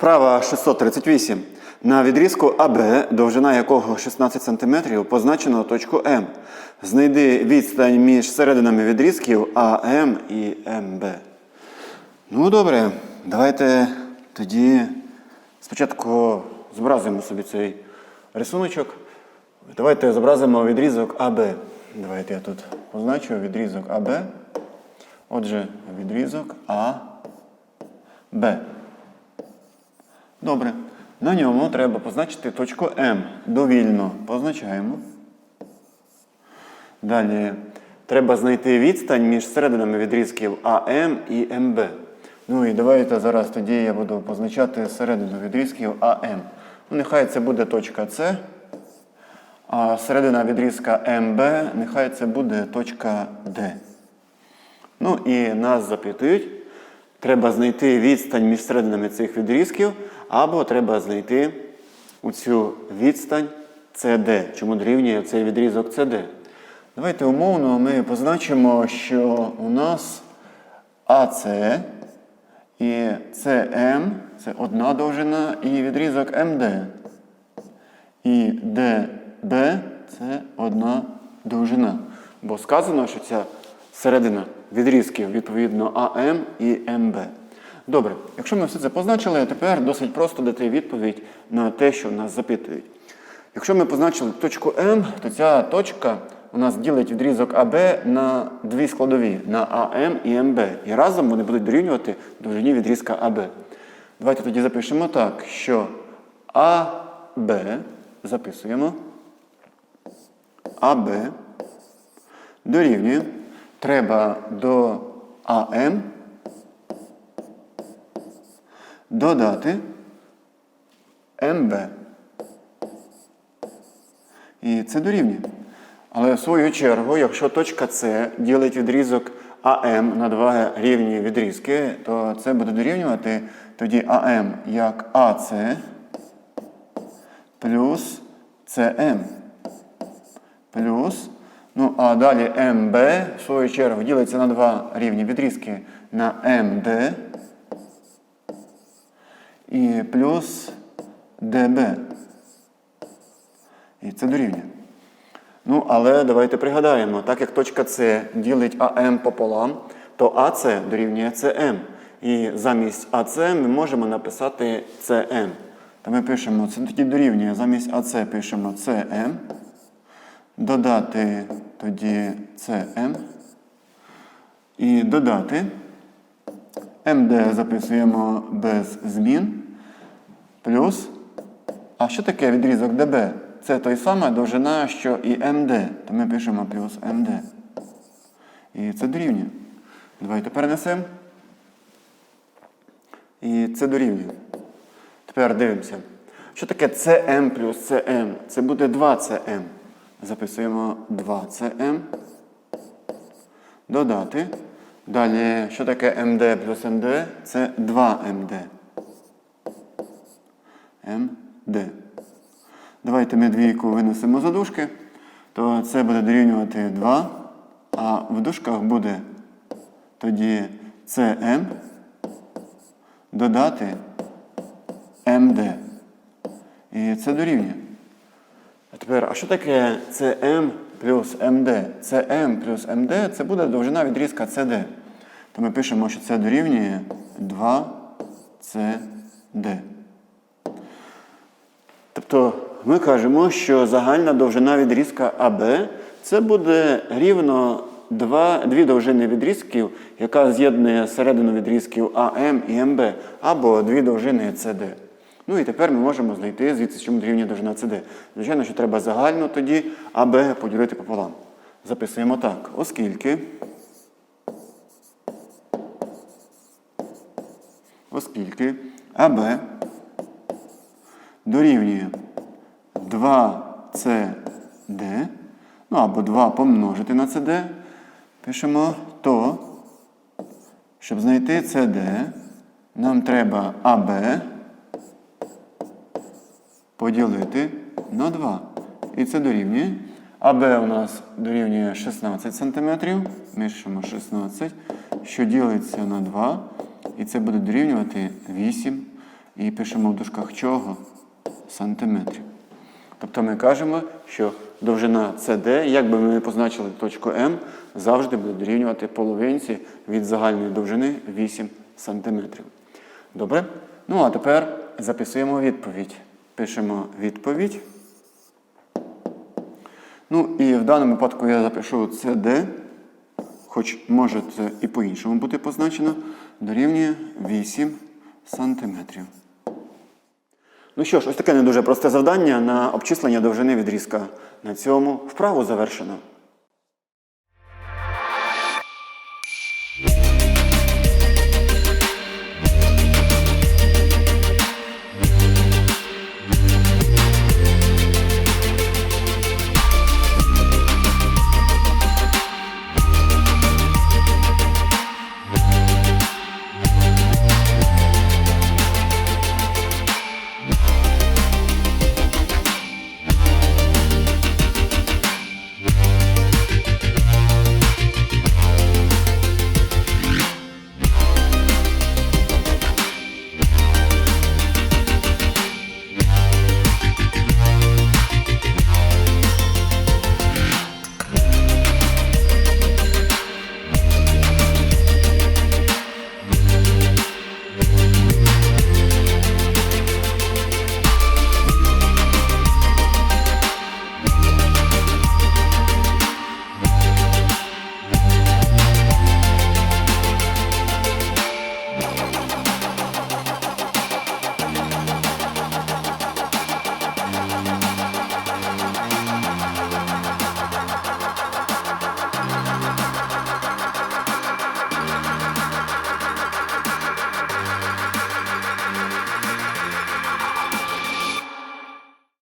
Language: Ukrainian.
Вправа 638. На відрізку АБ, довжина якого 16 см, позначено точку М. Знайди відстань між серединами відрізків АМ і МБ. Ну, добре, давайте тоді спочатку зобразимо собі цей рисуночок. Давайте зобразимо відрізок АБ. Давайте я тут позначу відрізок АБ. Отже, відрізок АБ. Добре. На ньому треба позначити точку М. Довільно позначаємо. Далі треба знайти відстань між серединами відрізків АМ і МБ. Ну і давайте зараз тоді я буду позначати середину відрізків АМ. Ну, нехай це буде точка С. А середина відрізка МБ, нехай це буде точка Д. Ну і нас запитують, треба знайти відстань між серединами цих відрізків, або треба знайти оцю відстань CD. Чому дорівнює цей відрізок CD? Давайте умовно ми позначимо, що у нас АС і СМ це одна довжина, і відрізок МД. І ДБ це одна довжина. Бо сказано, що ця середина відрізків відповідно АМ і МБ. Добре, якщо ми все це позначили, тепер досить просто дати відповідь на те, що нас запитують. Якщо ми позначили точку М, то ця точка у нас ділить відрізок АБ на дві складові на АМ і МБ. І разом вони будуть дорівнювати довжині відрізка АБ. Давайте тоді запишемо так, що АБ записуємо. АБ дорівнює. Треба до АМ додати МБ. І це дорівнює. Але в свою чергу, якщо точка С ділить відрізок АМ на два рівні відрізки, то це буде дорівнювати тоді АМ як АС плюс СМ. Плюс. Ну, а далі МБ, в свою чергу, ділиться на два рівні відрізки на МД і плюс ДБ. І це дорівнює. Ну, але давайте пригадаємо, так як точка С ділить АМ пополам, то АС дорівнює СМ. І замість АС ми можемо написати СМ. То ми пишемо, це тоді дорівнює, замість АС пишемо СМ. Додати тоді СМ. І додати. МД записуємо без змін. Плюс. А що таке відрізок ДБ? Це той сама довжина, що і МД. То ми пишемо плюс МД. І це дорівнює. Давайте перенесемо. І це дорівнює. Тепер дивимося. Що таке CM плюс CM? Це буде 2CM. Записуємо 2CM. Додати. Далі, що таке МД плюс МД? Це 2МД. МД. Давайте ми двійку винесемо за дужки, то це буде дорівнювати 2, а в дужках буде тоді CM додати МД. І це дорівнює. А тепер, а що таке CM плюс МД? CM плюс МД це буде довжина відрізка CD. То ми пишемо, що це дорівнює 2CD. Тобто ми кажемо, що загальна довжина відрізка АБ це буде рівно два, дві довжини відрізків, яка з'єднує середину відрізків АМ і МБ, або дві довжини СД. Ну і тепер ми можемо знайти, звідси чому дорівнює довжина СД. Звичайно, що треба загально тоді АБ поділити пополам. Записуємо так, оскільки. Оскільки АБ дорівнює 2CD, ну або 2 помножити на CD, пишемо то, щоб знайти CD, нам треба АБ поділити на 2. І це дорівнює. АБ у нас дорівнює 16 см. Ми 16, що ділиться на 2. І це буде дорівнювати 8. І пишемо в дужках чого? Сантиметрів. Тобто ми кажемо, що довжина CD, як би ми позначили точку М, завжди буде дорівнювати половинці від загальної довжини 8 см. Добре? Ну а тепер записуємо відповідь. Пишемо відповідь. Ну і в даному випадку я запишу CD, хоч може це і по-іншому бути позначено, дорівнює 8 сантиметрів. Ну що ж, ось таке не дуже просте завдання на обчислення довжини відрізка. На цьому вправу завершено.